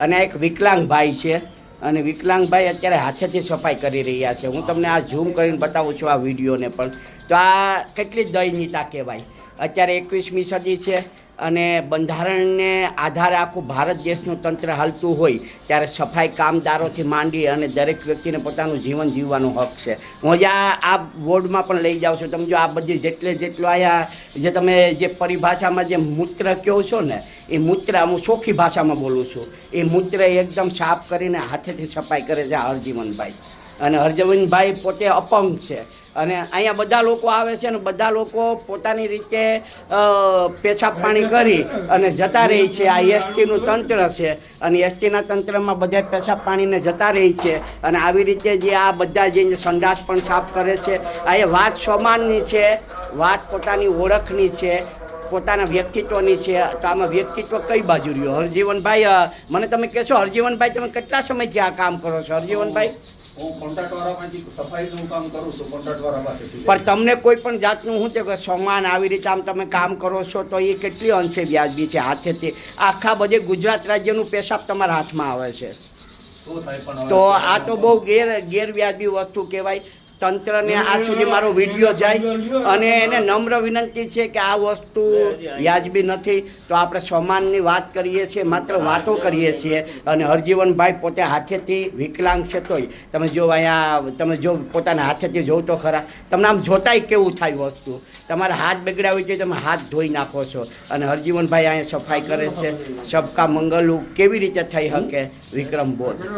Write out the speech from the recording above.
અને એક વિકલાંગભાઈ છે. અને વિકલાંગભાઈ અત્યારે હાથેથી સફાઈ કરી રહ્યા છે. હું તમને આ ઝૂમ કરીને બતાવું છું આ વિડીયોને પણ. તો આ કેટલી દયનીયતા કહેવાય? અત્યારે એકવીસમી સદી છે અને બંધારણને આધારે આખું ભારત દેશનું તંત્ર હાલતું હોય ત્યારે સફાઈ કામદારોથી માંડી અને દરેક વ્યક્તિને પોતાનું જીવન જીવવાનો હક છે. હું જે આ બોર્ડમાં પણ લઈ જાઉં છું. તમે જો આ બધી જેટલે જેટલું અહીંયા જે તમે જે પરિભાષામાં જે મૂત્ર કહો છો ને, એ મૂત્ર હું ચોખ્ખી ભાષામાં બોલું છું. એ મૂત્ર એકદમ સાફ કરીને હાથેથી સફાઈ કરે છે હરજીવનભાઈ. અને હરજીવનભાઈ પોતે અપંગ છે. અને અહીંયા બધા લોકો આવે છે અને બધા લોકો પોતાની રીતે પેશાબ પાણી કરી અને જતા રહે છે. આ એસટીનું તંત્ર છે અને એસટીના તંત્રમાં બધા પેશાબ પાણીને જતા રહે છે અને આવી રીતે જે આ બધા જે સંડાસ પણ સાફ કરે છે. આ એ વાત સમાનની છે, વાત પોતાની ઓળખની છે, પોતાના વ્યક્તિત્વની છે. તો આમાં વ્યક્તિત્વ કઈ બાજુ રહ્યો? હરજીવનભાઈ મને તમે કહેશો, હરજીવનભાઈ, તમે કેટલા સમયથી આ કામ કરો છો? હરજીવનભાઈ? હું કોન્ટ્રાક્ટ સફાઈનું કામ કરું છું કોન્ટ્રાક્ટ પાસેથી પણ તમને કોઈ પણ જાતનું શું છે કે સમાન આવી રીતે આમ તમે કામ કરો છો તો એ કેટલી અંશે વ્યાજબી છે હાથે તે આખા બધે ગુજરાત રાજ્યનું પેશાબ તમારા હાથમાં આવે છે. તો આ તો બહુ ગેર ગેરવ્યાજબી વસ્તુ કહેવાય. તંત્રને આ સુધી મારો વીડિયો જાય. અને એને નમ્ર વિનંતી છે કે આ વસ્તુ વ્યાજબી નથી. તો આપણે સમાનની વાત કરીએ છીએ, માત્ર વાતો કરીએ છીએ. અને હરજીવનભાઈ પોતે હાથેથી વિકલાંગ છે તોય. તમે જો અહીંયા, તમે જો પોતાના હાથેથી જોવ તો ખરા. તમને આમ જોતાય કેવું થાય વસ્તુ? તમારા હાથ બગડાવી જોઈએ તમે હાથ ધોઈ નાખો છો. અને હરજીવનભાઈ અહીંયા સફાઈ કરે છે. સબકા મંગલું કેવી રીતે થઈ શકે? વિક્રમ બોધ.